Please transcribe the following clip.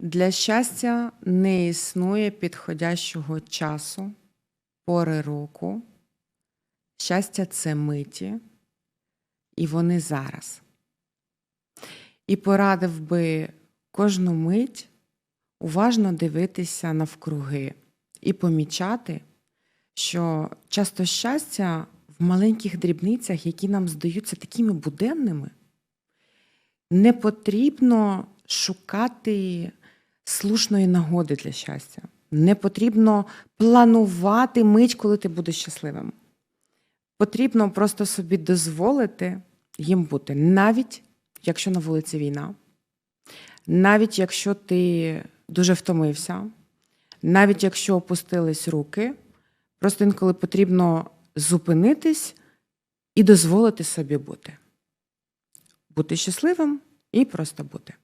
Для щастя не існує підходящого часу, пори року. Щастя це миті, і вони зараз. І порадив би кожну мить уважно дивитися навкруги і помічати, що часто щастя в маленьких дрібницях, які нам здаються такими буденними, не потрібно шукати слушної нагоди для щастя. Не потрібно планувати мить, коли ти будеш щасливим. Потрібно просто собі дозволити їм бути, навіть якщо на вулиці війна, навіть якщо ти дуже втомився, навіть якщо опустились руки, просто інколи потрібно зупинитись і дозволити собі бути. Бути щасливим і просто бути.